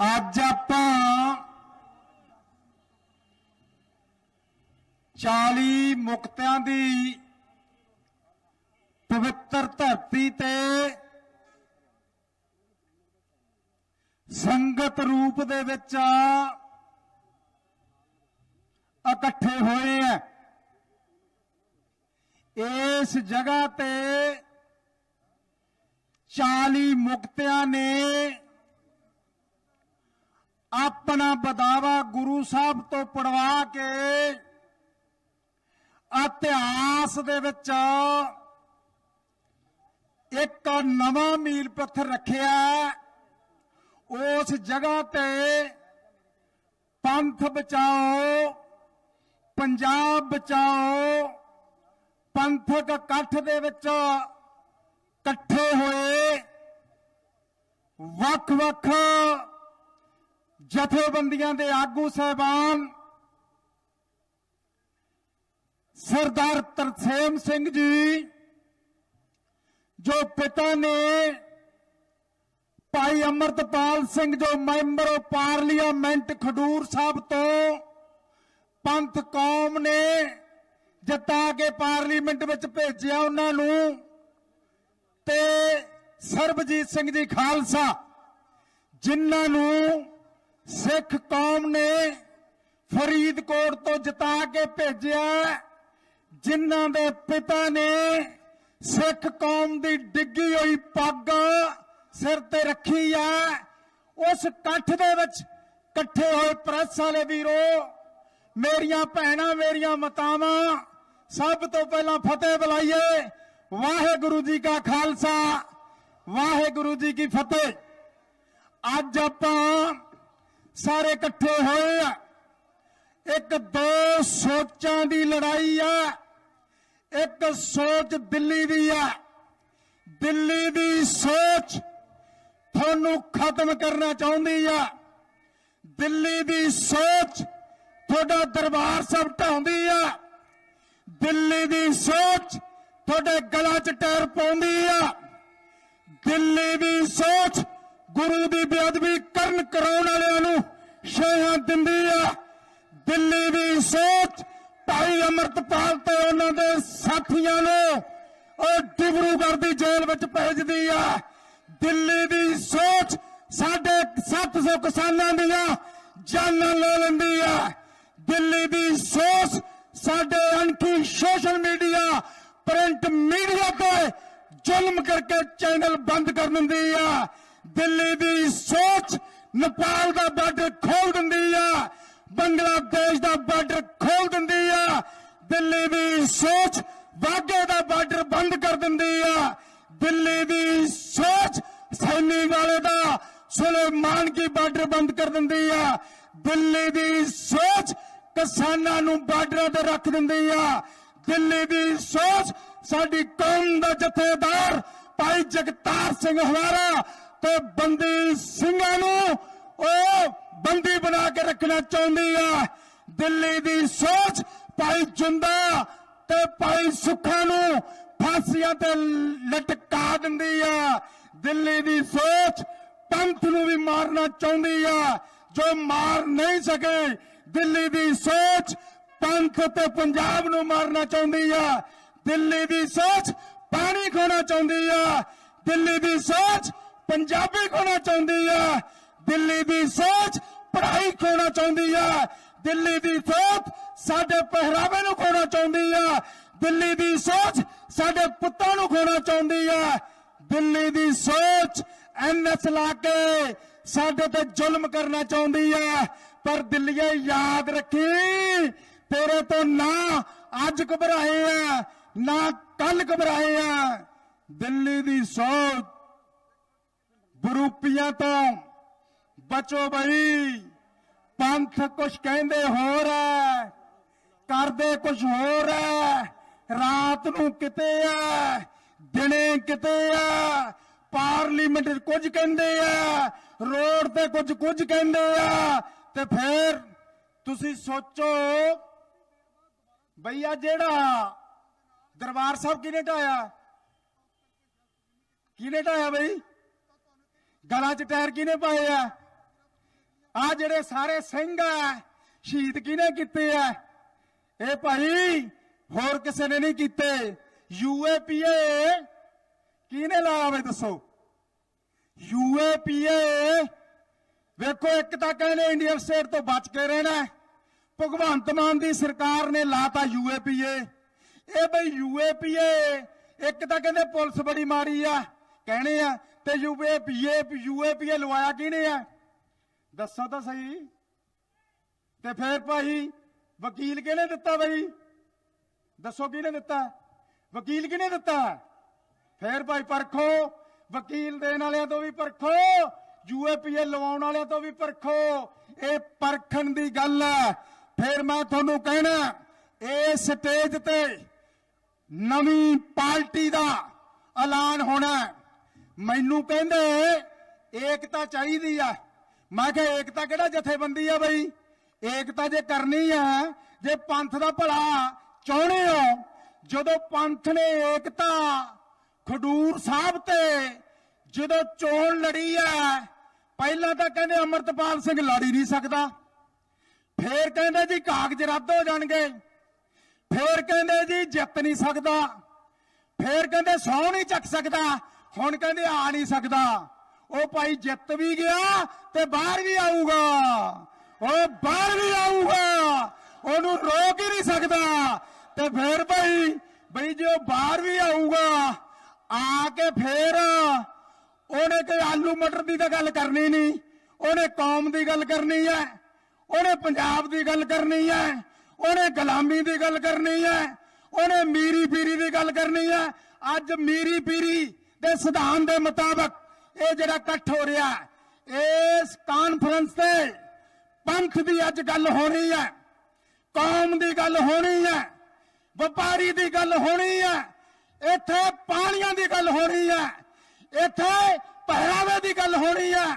ਅੱਜ ਆਪਾਂ 40 ਮੁਕਤਿਆਂ ਦੀ ਪਵਿੱਤਰ ਧਰਤੀ ਤੇ ਸੰਗਤ ਰੂਪ ਦੇ ਵਿੱਚ ਇਕੱਠੇ ਹੋਏ ਆ। ਇਸ ਜਗ੍ਹਾ ਤੇ 40 ਮੁਕਤਿਆਂ ਨੇ ਆਪਣਾ ਬਦਾਵਾ ਗੁਰੂ ਸਾਹਿਬ ਤੋਂ ਪੜਵਾ ਕੇ ਇਤਿਹਾਸ ਦੇ ਵਿੱਚ ਇੱਕ ਨਵਾਂ ਮੀਲ ਪੱਥਰ ਰੱਖਿਆ। ਉਸ ਜਗ੍ਹਾ ਤੇ ਪੰਥ ਬਚਾਓ, ਪੰਜਾਬ ਬਚਾਓ, ਪੰਥਕ ਇਕੱਠ ਦੇ ਵਿੱਚ ਇਕੱਠੇ ਹੋਏ। ਵੱਖ-ਵੱਖ ਜਥੇਬੰਦੀਆਂ ਦੇ ਆਗੂ ਸਹਿਬਾਨ ਸਰਦਾਰ ਤਰਸੇਮ ਸਿੰਘ ਜੀ, ਜੋ ਪਿਤਾ ਨੇ ਭਾਈ ਅਮਰਤਪਾਲ ਸਿੰਘ ਜੋ member of parliament Khadoor Sahib ਤੋਂ ਪੰਥ ਕੌਮ ਨੇ ਜਿੱਤਾ ਕੇ ਪਾਰਲੀਮੈਂਟ ਵਿੱਚ ਭੇਜਿਆ ਉਹਨਾਂ ਨੂੰ ਤੇ ਸਰਬਜੀਤ ਸਿੰਘ ਜੀ ਖਾਲਸਾ, ਜਿਨ੍ਹਾਂ ਨੂੰ ਸਿੱਖ ਕੌਮ ਨੇ ਫਰੀਦਕੋਟ ਤੋਂ ਜਿਤਾ ਕੇ ਭੇਜਿਆ। ਜਿਨ੍ਹਾਂ ਦੇ ਪਿਤਾ ਨੇ ਸਿੱਖ ਕੌਮ ਦੀ ਡਿੱਗੀ ਹੋਈ ਪੱਗ ਸਿਰ ਤੇ ਰੱਖੀ ਆ। ਉਸ ਇਕੱਠ ਦੇ ਵਿੱਚ ਇਕੱਠੇ ਹੋਏ ਪ੍ਰੈਸ ਵਾਲੇ ਵੀਰੋ, ਮੇਰੀਆਂ ਭੈਣਾਂ, ਮੇਰੀਆਂ ਮਤਾਵਾਂ, ਸਭ ਤੋਂ ਪਹਿਲਾਂ ਫਤਿਹ ਬੁਲਾਈਏ। ਵਾਹਿਗੁਰੂ ਜੀ ਕਾ ਖਾਲਸਾ, ਵਾਹਿਗੁਰੂ ਜੀ ਕੀ ਫਤਿਹ। ਅੱਜ ਆਪਾਂ ਸਾਰੇ ਇਕੱਠੇ ਹੋਏ ਆ। ਇੱਕ ਦੋ ਸੋਚਾਂ ਦੀ ਲੜਾਈ ਆ, ਇੱਕ ਸੋਚ ਦਿੱਲੀ ਦੀ ਆ। ਦਿੱਲੀ ਦੀ ਸੋਚ ਤੁਹਾਨੂੰ ਖਤਮ ਕਰਨਾ ਚਾਹੁੰਦੀ ਆ। ਦਿੱਲੀ ਦੀ ਸੋਚ ਤੁਹਾਡਾ ਦਰਬਾਰ ਸਭ ਢਾਉਂਦੀ ਆ। ਦਿੱਲੀ ਦੀ ਸੋਚ ਤੁਹਾਡੇ ਗਲਾ 'ਚ ਟੈਰ ਪਾਉਂਦੀ ਆ। ਦਿੱਲੀ ਦੀ ਸੋਚ ਗੁਰੂ ਦੀ ਬੇਅਦਬੀ ਕਰਨ ਕਰਾਉਣ ਵਾਲਿਆਂ ਨੂੰ ਸ਼ਹਿਆਂ ਦਿੰਦੀ ਆ। ਦਿੱਲੀ ਦੀ ਸੋਚ ਭਾਈ ਅਮਰਤਪਾਲ ਤੇ ਉਹਨਾਂ ਦੇ ਸਾਥੀਆਂ ਨੂੰ ਉਹ ਡਿਬਰੂਗੜ੍ਹ ਦੀ ਜੇਲ੍ਹ ਵਿੱਚ ਭੇਜਦੀ ਆ। ਦਿੱਲੀ ਦੀ ਸੋਚ ਸਾਡੇ 700 ਕਿਸਾਨਾਂ ਦੀਆਂ ਜਾਨਾਂ ਲੈ ਲੈਂਦੀ ਆ। ਦਿੱਲੀ ਦੀ ਸੋਚ ਸਾਡੇ ਅਣਖੀ ਸੋਸ਼ਲ ਮੀਡੀਆ, ਪ੍ਰਿੰਟ ਮੀਡੀਆ ਤੇ ਜ਼ੁਲਮ ਕਰਕੇ ਚੈਨਲ ਬੰਦ ਕਰ ਦਿੰਦੀ ਆ। ਦਿੱਲੀ ਦੀ ਸੋਚ, ਨੇਪਾਲ ਦਾ ਬਾਰਡਰ ਖੋਲ ਦਿੰਦੀ ਆ, ਬੰਗਲਾਦੇਸ਼ ਦਾ ਬਾਰਡਰ ਖੋਲ ਦਿੰਦੀ ਆ, ਦਿੱਲੀ ਦੀ ਸੋਚ ਵਾਗੇ ਦਾ ਬਾਰਡਰ ਬੰਦ ਕਰ ਦਿੰਦੀ ਆ, ਦਿੱਲੀ ਦੀ ਸੋਚ ਸੈਨੀ ਵਾਲੇ ਦਾ ਸੁਲੇਮਾਨ ਕੀ ਬਾਰਡਰ ਬੰਦ ਕਰ ਦਿੰਦੀ ਆ, ਦਿੱਲੀ ਦੀ ਸੋਚ ਕਿਸਾਨਾਂ ਨੂੰ ਬਾਰਡਰਾਂ ਤੇ ਰੱਖ ਦਿੰਦੀ ਆ, ਦਿੱਲੀ ਦੀ ਸੋਚ ਸਾਡੀ ਕੌਮ ਦਾ ਜਥੇਦਾਰ ਭਾਈ ਜਗਤਾਰ ਸਿੰਘ ਹਵਾਰਾ ਤੇ ਬੰਦੀ ਸਿੰਘਾਂ ਨੂੰ ਉਹ ਬੰਦੀ ਬਣਾ ਕੇ ਰੱਖਣਾ ਚਾਹੁੰਦੀ ਆ। ਦਿੱਲੀ ਦੀ ਸੋਚ ਭਾਈ ਜੁੰਦਾ ਤੇ ਭਾਈ ਸੁੱਖਾ ਨੂੰ ਫਾਂਸੀਆਂ ਤੇ ਲਟਕਾ ਦਿੰਦੀ ਆ। ਦਿੱਲੀ ਦੀ ਸੋਚ ਪੰਥ ਨੂੰ ਵੀ ਮਾਰਨਾ ਚਾਹੁੰਦੀ ਆ। ਜੋ ਮਾਰ ਨਹੀਂ ਸਕੇ, ਦਿੱਲੀ ਦੀ ਸੋਚ ਪੰਥ ਤੇ ਪੰਜਾਬ ਨੂੰ ਮਾਰਨਾ ਚਾਹੁੰਦੀ ਆ। ਦਿੱਲੀ ਦੀ ਸੋਚ ਪਾਣੀ ਖੋਣਾ ਚਾਹੁੰਦੀ ਆ। ਦਿੱਲੀ ਦੀ ਸੋਚ ਪੰਜਾਬੀ ਖੋਣਾ ਚਾਹੁੰਦੀ ਆ, ਦਿੱਲੀ ਦੀ ਸੋਚ ਪੜ੍ਹਾਈ ਖੋਣਾ ਚਾਹੁੰਦੀ ਆ, ਦਿੱਲੀ ਦੀ ਸੋਚ ਸਾਡੇ ਪਹਿਰਾਵੇ ਨੂੰ ਖੋਣਾ ਚਾਹੁੰਦੀ ਆ, ਦਿੱਲੀ ਦੀ ਸੋਚ ਸਾਡੇ ਪੁੱਤਾਂ ਨੂੰ ਖੋਣਾ ਚਾਹੁੰਦੀ ਆ, ਦਿੱਲੀ ਦੀ ਸੋਚ ਐਨਐਸ ਲਾ ਕੇ ਸਾਡੇ ਤੇ ਜ਼ੁਲਮ ਕਰਨਾ ਚਾਹੁੰਦੀ ਆ, ਪਰ ਦਿੱਲੀਏ ਯਾਦ ਰੱਖੀ, ਤੇਰੇ ਤੋਂ ਨਾ ਅੱਜ ਘਬਰਾਏ ਆ, ਨਾ ਕੱਲ ਘਬਰਾਏ ਆ, ਦਿੱਲੀ ਦੀ ਸੋਚ ਬਰੂਪੀਆਂ ਤੋਂ ਬਚੋ ਬਈ। ਪੰਥ ਕੁਛ ਕਹਿੰਦੇ ਹੋਰ ਐ, ਕਰਦੇ ਕੁਛ ਹੋਰ ਐ। ਰਾਤ ਨੂੰ ਕਿਤੇ ਐ, ਦਿਨੇ ਕਿਤੇ ਐ। ਪਾਰਲੀਮੈਂਟ 'ਚ ਕੁਝ ਕਹਿੰਦੇ ਆ ਰੋਡ ਤੇ ਕੁਝ ਕੁਝ ਕਹਿੰਦੇ ਆ ਤੇ ਫਿਰ ਤੁਸੀਂ ਸੋਚੋ ਬਈਆ ਜਿਹੜਾ ਦਰਬਾਰ ਸਾਹਿਬ ਕਿਹਨੇ ਢਾਇਆ? ਕਿਹਨੇ ਢਾਇਆ ਬਈ? ਗਲਾਂ 'ਚ ਟਾਇਰ ਕਿਹਨੇ ਪਾਏ ਆ? ਆ ਜਿਹੜੇ ਸਾਰੇ ਸਿੰਘ ਆ, ਸ਼ਹੀਦ ਕਿਹਨੇ ਕੀਤੇ ਆ? ਇਹ ਭਾਈ ਹੋਰ ਕਿਸੇ ਨੇ ਨਹੀਂ ਕੀਤੇ। ਯੂਏਪੀਏ ਕਿਹਨੇ ਲਾਇਆ ਵੇ ਦੱਸੋ? ਯੂਏਪੀਏ ਵੇਖੋ, ਇੱਕ ਤਾਂ ਕਹਿੰਦੇ ਇੰਡੀਅਨ ਸਟੇਟ ਤੋਂ ਬਚ ਕੇ ਰਹਿਣਾ ਭਗਵੰਤ ਮਾਨ ਦੀ ਸਰਕਾਰ ਨੇ ਲਾਤਾ ਯੂਏਪੀਏ ਇਹ ਬਈ ਯੂਏਪੀਏ ਇੱਕ ਤਾਂ ਕਹਿੰਦੇ ਪੁਲਿਸ ਬੜੀ ਮਾੜੀ ਆ, ਕਹਿਣੇ ਆ ਤੇ ਯੂਏਪੀਏ ਯੂਏਪੀਏ ਲਵਾਇਆ ਕਿਹਨੇ ਆ? ਦੱਸੋ ਤਾਂ ਸਹੀ। ਤੇ ਫੇਰ ਭਾਈ, ਵਕੀਲ ਕਿਹਨੇ ਦਿੱਤਾ ਬਈ? ਦੱਸੋ ਕਿਹਨੇ ਦਿੱਤਾ? ਵਕੀਲ ਕਿਹਨੇ ਦਿੱਤਾ? ਫੇਰ ਭਾਈ ਪਰਖੋ, ਵਕੀਲ ਦੇਣ ਵਾਲਿਆਂ ਤੋਂ ਵੀ ਪਰਖੋ ਯੂਏਪੀਏ ਲਵਾਉਣ ਵਾਲਿਆਂ ਤੋਂ ਵੀ ਪਰਖੋ। ਇਹ ਪਰਖਣ ਦੀ ਗੱਲ ਹੈ। ਫੇਰ ਮੈਂ ਤੁਹਾਨੂੰ ਕਹਿਣਾ, ਇਹ ਸਟੇਜ ਤੇ ਨਵੀਂ ਪਾਰਟੀ ਦਾ ਐਲਾਨ ਹੋਣਾ ਮੈਨੂੰ ਕਹਿੰਦੇ, ਏਕਤਾ ਚਾਹੀਦੀ ਆ। ਮੈਂ ਕਿਹਾ, ਏਕਤਾ ਕਿਹੜਾ ਜਥੇਬੰਦੀ ਆ ਬਈ? ਏਕਤਾ ਜੇ ਕਰਨੀ ਹੈ ਜੇ ਪੰਥ ਦਾ ਭਲਾ ਚਾਹੁੰਦੇ ਹੋ, ਜਦੋਂ ਪੰਥ ਨੇ ਏਕਤਾ ਖਡੂਰ ਸਾਹਿਬ ਤੇ ਜਦੋਂ ਚੋਣ ਲੜੀ ਹੈ ਪਹਿਲਾਂ ਤਾਂ ਕਹਿੰਦੇ ਅਮਰਤਪਾਲ ਸਿੰਘ ਲੜੀ ਨਹੀਂ ਸਕਦਾ। ਫੇਰ ਕਹਿੰਦੇ ਜੀ ਕਾਗਜ਼ ਰੱਦ ਹੋ ਜਾਣਗੇ। ਫੇਰ ਕਹਿੰਦੇ ਜੀ ਜਿੱਤ ਨਹੀਂ ਸਕਦਾ। ਫੇਰ ਕਹਿੰਦੇ ਸੌ ਨਹੀਂ ਚੱਕ ਸਕਦਾ। ਹੁਣ ਕਹਿੰਦੇ ਆ ਨਹੀਂ ਸਕਦਾ। ਉਹ ਭਾਈ ਜਿੱਤ ਵੀ ਗਿਆ ਤੇ ਬਾਹਰ ਵੀ ਆਊਗਾ। ਉਹ ਬਾਹਰ ਵੀ ਆਊਗਾ। ਉਹਨੂੰ ਰੋਕ ਹੀ ਨਹੀਂ ਸਕਦਾ। ਤੇ ਫੇਰ ਭਾਈ, ਬਈ ਜੇ ਉਹ ਬਾਹਰ ਵੀ ਆਊਗਾ, ਆ ਕੇ ਫੇਰ ਉਹਨੇ ਕੋਈ ਆਲੂ ਮਟਰ ਦੀ ਤਾਂ ਗੱਲ ਕਰਨੀ ਨਹੀਂ। ਉਹਨੇ ਕੌਮ ਦੀ ਗੱਲ ਕਰਨੀ ਹੈ। ਉਹਨੇ ਪੰਜਾਬ ਦੀ ਗੱਲ ਕਰਨੀ ਹੈ। ਉਹਨੇ ਗੁਲਾਮੀ ਦੀ ਗੱਲ ਕਰਨੀ ਹੈ। ਉਹਨੇ ਮੀਰੀ ਪੀਰੀ ਦੀ ਗੱਲ ਕਰਨੀ ਹੈ। ਅੱਜ ਮੀਰੀ ਪੀਰੀ ਦੇ ਸਿਧਾਂਤ ਦੇ ਮੁਤਾਬਕ ਇਹ ਜਿਹੜਾ ਇਕੱਠ ਹੋ ਰਿਹਾ ਇਸ ਕਾਨਫਰੰਸ ਤੇ ਪੰਥ ਦੀ ਅੱਜ ਗੱਲ ਹੋਣੀ ਹੈ, ਕੌਮ ਦੀ ਗੱਲ ਹੋਣੀ ਹੈ, ਵਪਾਰੀ ਦੀ ਗੱਲ ਹੋਣੀ ਹੈ, ਇੱਥੇ ਪਾਣੀਆਂ ਦੀ ਗੱਲ ਹੋਣੀ ਹੈ, ਇੱਥੇ ਪਹਿਰਾਵੇ ਦੀ ਗੱਲ ਹੋਣੀ ਹੈ,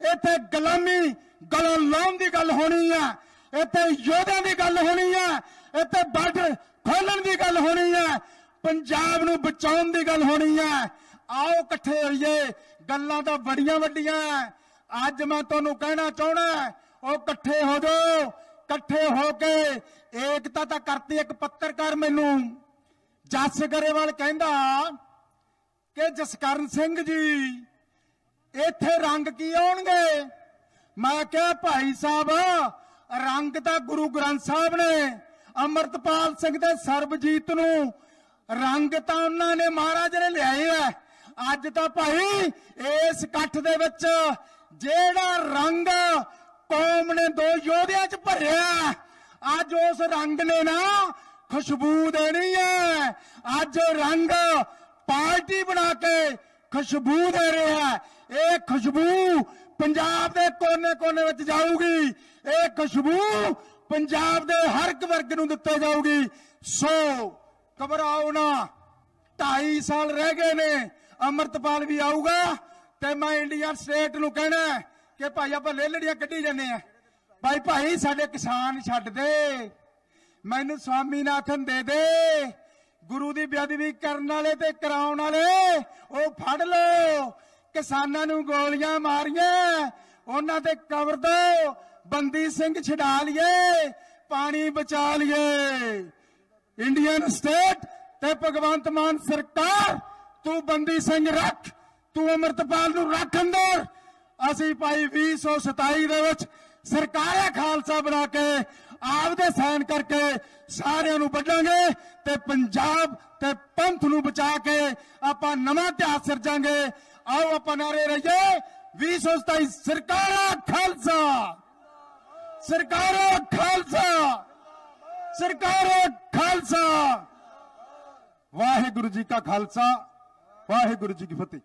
ਇੱਥੇ ਗੁਲਾਮੀ ਗਲੋਂ ਲਾਉਣ ਦੀ ਗੱਲ ਹੋਣੀ ਹੈ, ਇੱਥੇ ਯੋਧਿਆਂ ਦੀ ਗੱਲ ਹੋਣੀ ਹੈ, ਇੱਥੇ ਬਾਰਡਰ ਖੋਲਣ ਦੀ ਗੱਲ ਹੋਣੀ ਹੈ, ਪੰਜਾਬ ਨੂੰ ਬਚਾਉਣ ਦੀ ਗੱਲ ਹੋਣੀ ਹੈ ਆਓ ਇਕੱਠੇ ਹੋਈਏ। ਗੱਲਾਂ ਤਾਂ ਬੜੀਆਂ ਵੱਡੀਆਂ ਅੱਜ ਮੈਂ ਤੁਹਾਨੂੰ ਕਹਿਣਾ ਚਾਹਣਾ ਉਹ ਇਕੱਠੇ ਹੋ ਜਾਓ, ਇਕੱਠੇ ਹੋ ਕੇ ਏਕਤਾ ਤਾਂ ਕਰਤੀ ਇੱਕ ਪੱਤਰਕਾਰ ਮੈਨੂੰ। ਜੱਸ ਗਰੇਵਾਲ ਕਹਿੰਦਾ ਕਿ ਜਸਕਰਨ ਸਿੰਘ ਜੀ, ਇੱਥੇ ਰੰਗ ਕੀ ਆਉਣਗੇ? ਮੈਂ ਕਿਹਾ, ਭਾਈ ਸਾਹਿਬ, ਰੰਗ ਤਾਂ ਗੁਰੂ ਗ੍ਰੰਥ ਸਾਹਿਬ ਨੇ, ਅਮਰਤਪਾਲ ਸਿੰਘ ਤੇ ਸਰਬਜੀਤ ਨੂੰ। ਰੰਗ ਤਾਂ ਉਹਨਾਂ ਨੇ ਮਹਾਰਾਜ ਨੇ ਲਿਆਏ ਆ ਅੱਜ ਤਾਂ ਭਾਈ ਇਸ ਇਕੱਠ ਦੇ ਵਿੱਚ ਜਿਹੜਾ ਰੰਗ ਕੌਮ ਨੇ ਦੋ ਯੋਧਿਆਂ 'ਚ ਭਰਿਆ, ਅੱਜ ਉਸ ਰੰਗ ਨੇ ਨਾ ਖੁਸ਼ਬੂ ਦੇਣੀ ਹੈ। ਅੱਜ ਰੰਗ ਪਾਰਟੀ ਬਣਾ ਕੇ ਖੁਸ਼ਬੂ ਦੇ ਰਿਹਾ ਇਹ ਖੁਸ਼ਬੂ ਪੰਜਾਬ ਦੇ ਕੋਨੇ-ਕੋਨੇ ਵਿੱਚ ਜਾਊਗੀ। ਇਹ ਖੁਸ਼ਬੂ ਪੰਜਾਬ ਦੇ ਹਰ ਇੱਕ ਵਰਗ ਨੂੰ ਦਿੱਤੇ ਜਾਊਗੀ। ਸੋ ਘਬਰਾਓ ਨਾ 2.5 ਸਾਲ ਰਹਿ ਗਏ ਨੇ। ਅਮਰਤਪਾਲ ਵੀ ਆਊਗਾ ਤੇ ਮੈਂ ਇੰਡੀਆ ਸਟੇਟ ਨੂੰ ਕਹਿਣਾ ਕਿ ਭਾਈ ਆਪਾਂ ਲੇਲੜੀਆਂ ਕੱਢੀ ਜਾਂਦੇ ਆ ਭਾਈ ਭਾਈ, ਸਾਡੇ ਕਿਸਾਨ ਛੱਡ ਦੇ। ਮੈਨੂੰ ਸਵਾਮੀਨਾਥਨ ਦੇ ਦੇ। ਗੁਰੂ ਦੀ ਬੇਅਦਬੀ ਕਰਨ ਵਾਲੇ ਤੇ ਕਰਾਉਣ ਵਾਲੇ, ਉਹ ਫੜ ਲਓ। ਕਿਸਾਨਾਂ ਨੂੰ ਗੋਲੀਆਂ ਮਾਰੀਆਂ। ਉਹਨਾਂ ਤੇ ਕਬਰ ਦੋ। ਬੰਦੀ ਸਿੰਘ ਛਡਾ ਲਈਏ। ਪਾਣੀ ਬਚਾ ਲਈਏ। ਇੰਡੀਅਨ ਸਟੇਟ ਤੇ ਭਗਵੰਤ ਮਾਨ ਸਰਕਾਰ ਤੂੰ ਬੰਦੀ ਸਿੰਘ ਰੱਖ, ਤੂੰ ਅਮਰਤਪਾਲ ਨੂੰ ਰੱਖ ਅੰਦਰ। ਅਸੀਂ ਭਾਈ 2027 ਦੇ ਵਿੱਚ ਸਰਕਾਰਿਆ ਖਾਲਸਾ ਬਣਾ ਕੇ ਆਪਦੇ ਸਾਈਨ ਕਰਕੇ ਸਾਰਿਆਂ ਨੂੰ ਵੱਢਾਂਗੇ ਤੇ ਪੰਜਾਬ ਤੇ ਪੰਥ ਨੂੰ ਬਚਾ ਕੇ ਆਪਾਂ ਨਵਾਂ ਇਤਿਹਾਸ ਸਿਰਜਾਂਗੇ। ਆਓ ਆਪਾਂ ਨਾਰੇ ਰਹੀਏ 2027 ਸਰਕਾਰਿਆ ਖਾਲਸਾ। ਸਰਕਾਰਿਆ ਖਾਲਸਾ। ਸਰਕਾਰਿਆ ਖਾਲਸਾ। ਵਾਹਿਗੁਰੂ ਜੀ ਕਾ ਖਾਲਸਾ ਵਾਹਿਗੁਰੂ ਜੀ ਕੀ ਫਤਿਹ